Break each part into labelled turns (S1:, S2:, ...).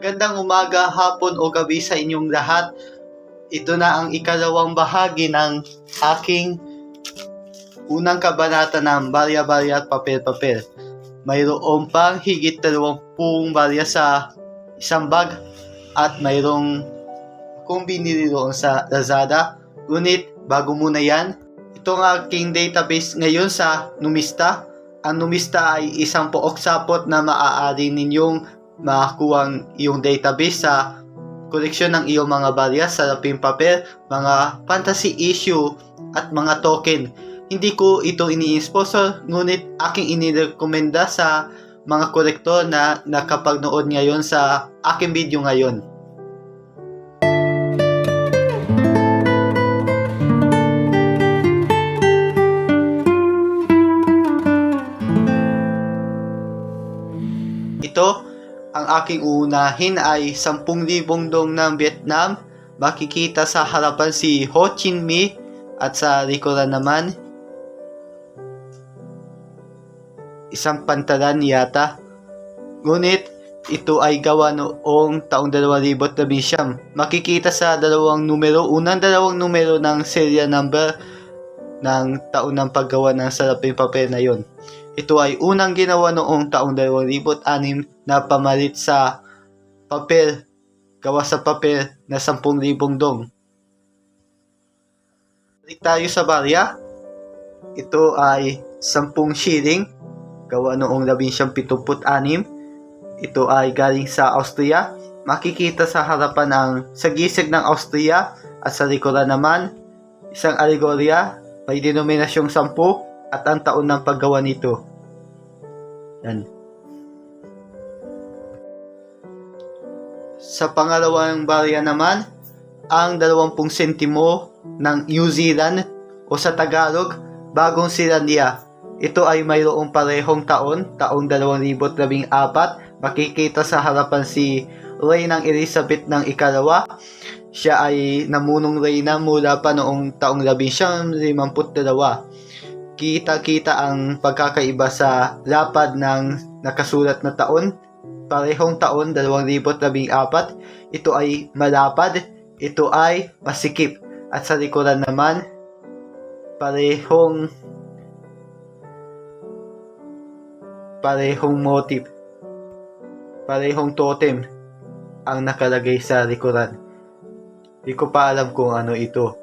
S1: Gandang umaga, hapon o gabi sa inyong lahat. Ito na ang ikalawang bahagi ng aking unang kabanata ng barya-barya at papel-papel. Mayroon pang higit dalawampung barya sa isang bag at mayroong kung binili doon sa Lazada. Ngunit bago muna yan, ito ang aking database ngayon sa Numista. Ang Numista ay isang pook sapot na maaari ninyong makakuha ang iyong database sa koleksyon ng iyong mga barya, salaping papel, mga fantasy issue, at mga token. Hindi ko ito ini-sponsor, ngunit aking inirekomenda sa mga kolektor na nakapagnood ngayon sa aking video ngayon. Aking uunahin ay 10,000 dong ng Vietnam. Makikita sa harapan si Ho Chi Minh at sa likuran naman isang pantalan yata. Ngunit ito ay gawa noong taong 2019. Makikita sa dalawang numero, unang dalawang numero ng serial number ng taon ng paggawa ng salaping papel na yon. Ito ay unang ginawa noong taong 2006 na pamalit sa papel, gawa sa papel na 10,000 dong. Balik tayo sa barya. Ito ay 10 shilling, gawa noong 1976. Ito ay galing sa Austria. Makikita sa harapan ng sagisig ng Austria at sa likuran naman isang alegorya may denominasyong 10 at ang taon ng paggawa nito. Yan. Sa pangalawang barya naman, ang 20 sentimo ng New Zealand o sa Tagalog, Bagong Selandia. Ito ay mayroong parehong taon, taong 2014. Makikita sa harapan si Reynang Elizabeth ng ikalawa. Siya ay namunong reyna mula pa noong taong 1952 kita-kita ang pagkakaiba sa lapad ng nakasulat na taon. Parehong taon, 2014. Ito ay malapad. Ito ay masikip. At sa likuran naman, parehong parehong motif. Parehong totem ang nakalagay sa likuran. Di ko pa alam kung ano ito.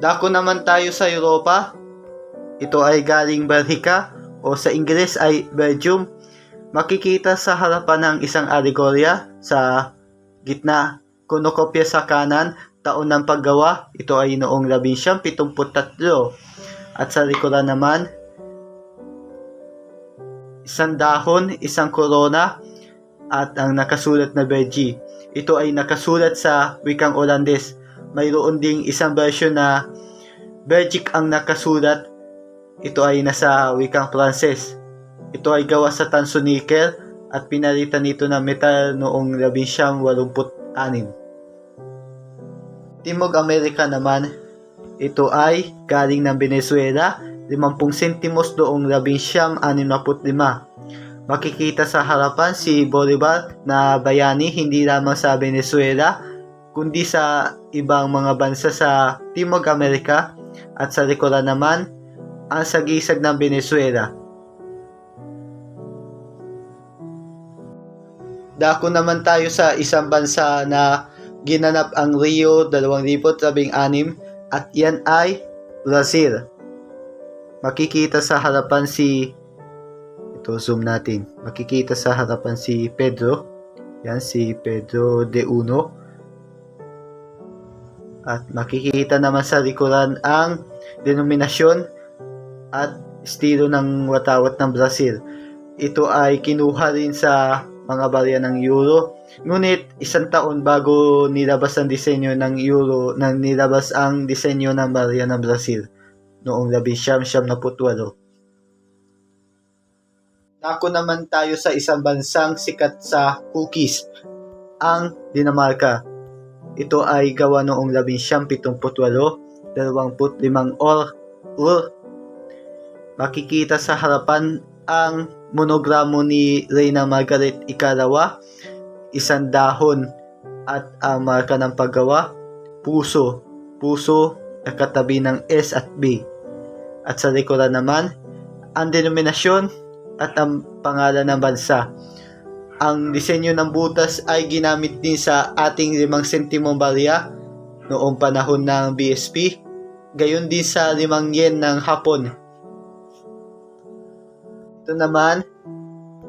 S1: Dako naman tayo sa Europa. Ito ay galing Belgica o sa Ingles ay Belgium. Makikita sa harapan ng isang alegorya sa gitna. Kunokopya sa kanan, taon ng paggawa. Ito ay noong 1973. At sa likuran naman, isang dahon, isang corona, at ang nakasulat na Belgi. Ito ay nakasulat sa wikang Olandes mayroon ding isang version na Belgic ang nakasulat. Ito ay nasa wikang Pranses. Ito ay gawa sa tanso nickel at pinalitan nito ng metal noong 1986. Timog Amerika naman, ito ay galing ng Venezuela, 50 sentimos doong 1965. Makikita sa harapan si Bolivar na bayani hindi lamang sa Venezuela, kundi sa ibang mga bansa sa Timog Amerika at sa likuran naman ang sagisag ng Venezuela. Dako naman tayo sa isang bansa na ginanap ang Rio 2016 at yan ay Brazil. Makikita sa harapan si ito zoom natin. Makikita sa harapan si Pedro. Yan si Pedro de Uno at makikita naman sa likuran ang denominasyon at estilo ng watawat ng Brazil. Ito ay kinuha rin sa mga barya ng euro. Ngunit isang taon bago nilabas ang disenyo ng euro, nang nilabas ang disenyo ng barya ng Brazil noong labi siyam siyam na putwalo. Nako naman tayo sa isang bansang sikat sa cookies, ang Dinamarca. Ito ay gawa noong 1978, 25 or or makikita sa harapan ang monogramo ni Reyna Margaret Ikalawa, isang dahon at ang marka ng paggawa, puso, puso na katabi ng S at B. At sa likuran naman, ang denominasyon at ang pangalan ng bansa. Ang disenyo ng butas ay ginamit din sa ating limang sentimong barya noong panahon ng BSP, gayon din sa limang yen ng Hapon. Ito naman,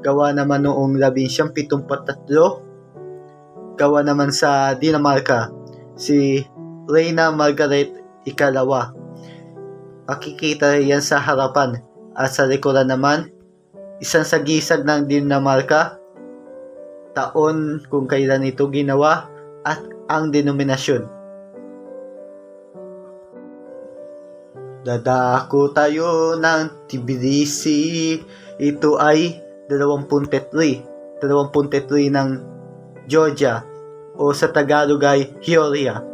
S1: gawa naman noong 1773, gawa naman sa Dinamarca, si Reina Margaret Ikalawa. Makikita yan sa harapan at sa likuran naman, isang sagisag ng Dinamarca, taon kung kailan ito ginawa at ang denominasyon. Dadako tayo ng Tbilisi. Ito ay 23. 23 ng Georgia o sa Tagalog ay Hioria.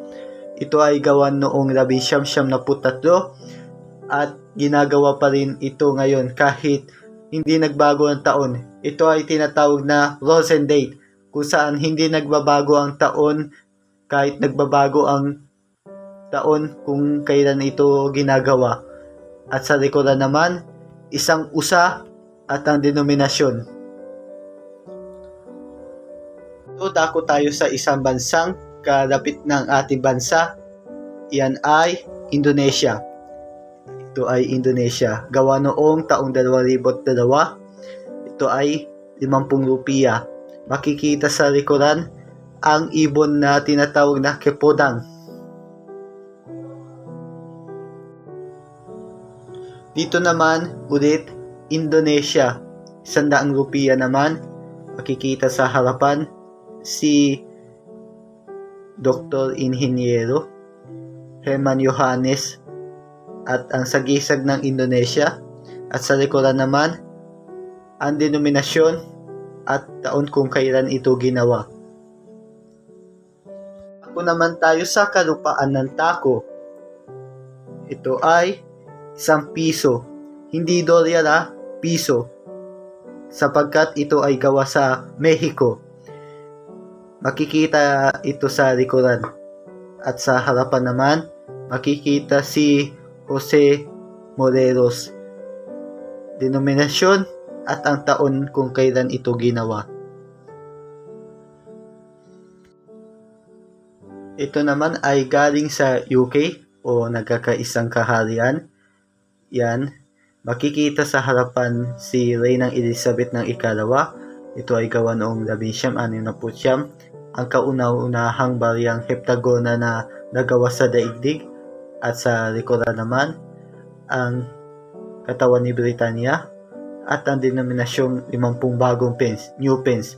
S1: Ito ay gawan noong 1973 at ginagawa pa rin ito ngayon kahit hindi nagbago ang taon. Ito ay tinatawag na Rosen Date kung saan hindi nagbabago ang taon kahit nagbabago ang taon kung kailan ito ginagawa. At sa likuran naman, isang usa at ang denominasyon. So, tayo sa isang bansang kalapit ng ating bansa. Yan ay Indonesia. Ito ay Indonesia. Gawa noong taong 2002. Ito ay 50 rupiya. Makikita sa likuran ang ibon na tinatawag na kepodang. Dito naman, ulit, Indonesia. Sandaang rupiya naman, makikita sa harapan, si Dr. Inhinyero, Herman Johannes, at ang sagisag ng Indonesia. At sa likuran naman, ang denominasyon at taon kung kailan ito ginawa. Ako naman tayo sa kalupaan ng Tako. Ito ay isang piso. Hindi dolyar ah, piso. Sapagkat ito ay gawa sa Mexico. Makikita ito sa likuran. At sa harapan naman, makikita si Jose Morelos. Denominasyon at ang taon kung kailan ito ginawa. Ito naman ay galing sa UK o nagkakaisang kaharian yan, makikita sa harapan si Reynang Elizabeth ng ikalawa. Ito ay gawa noong labing siyam, anim na putsyam. Ang kauna-unahang baryang heptagona na nagawa sa daigdig at sa likuran naman ang katawan ni Britanya at ang denominasyong 50 bagong pence, new pence.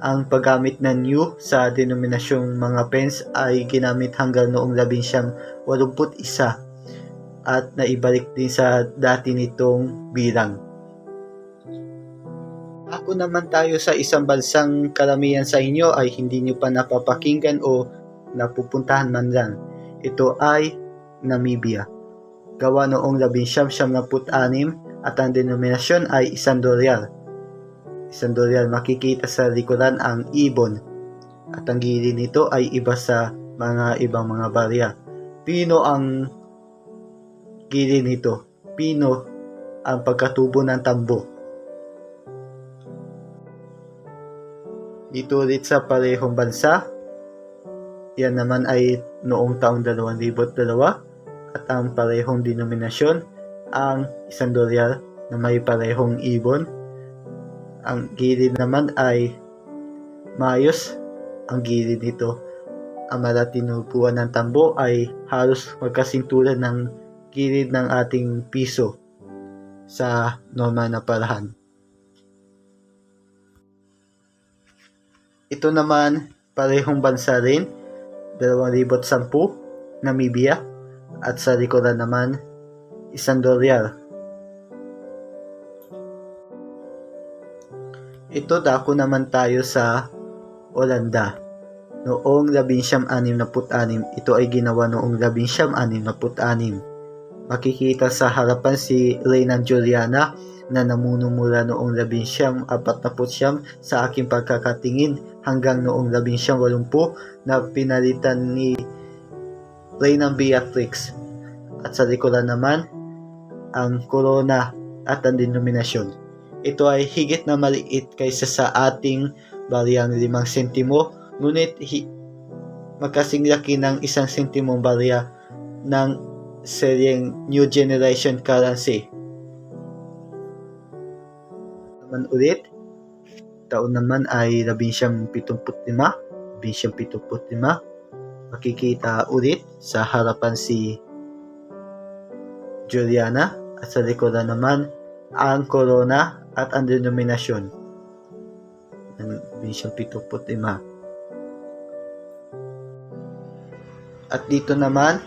S1: Ang paggamit ng new sa denominasyong mga pence ay ginamit hanggang noong 1981 at naibalik din sa dati nitong bilang. Ako naman tayo sa isang bansang karamihan sa inyo ay hindi nyo pa napapakinggan o napupuntahan man lang. Ito ay Namibia. Gawa noong 1976 at ang denominasyon ay isang dolyar. Isang dolyar makikita sa likuran ang ibon at ang gilid nito ay iba sa mga ibang mga barya. Pino ang gilid nito. Pino ang pagkatubo ng tambo. Dito ulit sa parehong bansa, yan naman ay noong taong 2002 at ang parehong denominasyon ang isang dolyar na may parehong ibon. Ang gilid naman ay mayos ang gilid nito. Ang malatinupuan ng tambo ay halos magkasintulan ng gilid ng ating piso sa normal na parahan. Ito naman, parehong bansa rin, 2010, Namibia, at sa likuran naman, isang dolyar. Ito dako naman tayo sa Olanda. Noong 1966, ito ay ginawa noong 1966 makikita sa harapan si Reyna Juliana na namumula noong labing siyam apat na siyam sa aking pagkakatingin hanggang noong labing siyam walumpu na pinalitan ni Reynang Beatrix at sa likuran naman ang corona at ang denominasyon. Ito ay higit na maliit kaysa sa ating bariyang limang sentimo, ngunit hi- magkasing laki ng isang sentimong barya ng seryeng New Generation Currency. Naman ulit, taon naman ay 1975, 1975, makikita ulit sa harapan si Juliana at sa likuran naman ang corona at ang denominasyon. 1975. At dito naman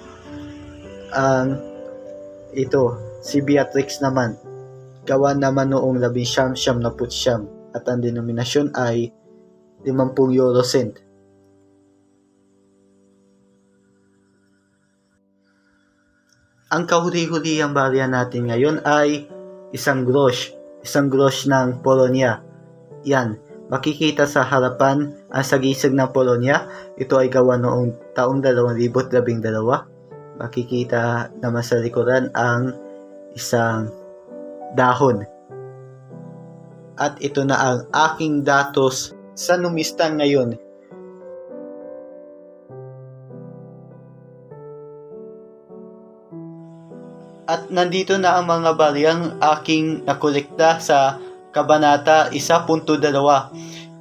S1: ang ito, si Beatrix naman. Gawa naman noong labing siyam siyam na putsyam at ang denominasyon ay 50 euro cent. Ang kahuli-huli ang barya natin ngayon ay isang grosh, isang grosh ng Polonia. Yan, makikita sa harapan ang sagisag ng Polonia. Ito ay gawa noong taong 2012. Makikita naman sa likuran ang isang dahon. At ito na ang aking datos sa numista ngayon. At nandito na ang mga baryang aking nakolekta sa Kabanata 1.2.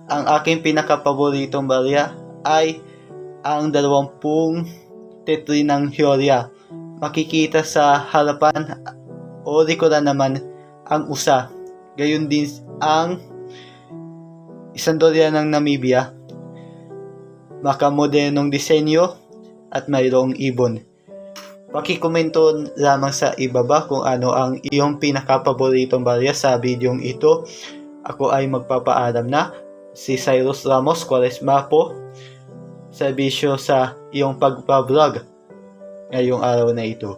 S1: Ang aking pinakapaboritong barya ay ang 20 tetri ng Hyoria. Makikita sa harapan o likuran naman ang USA. Gayon din ang isang dolya ng Namibia. Makamodernong disenyo at mayroong ibon. Pakikomento lamang sa ibaba kung ano ang iyong pinakapaboritong barya sa videong ito. Ako ay magpapaalam na si Cyrus Ramos Quaresma po. Serbisyo sa iyong pagpa-vlog ngayong araw na ito.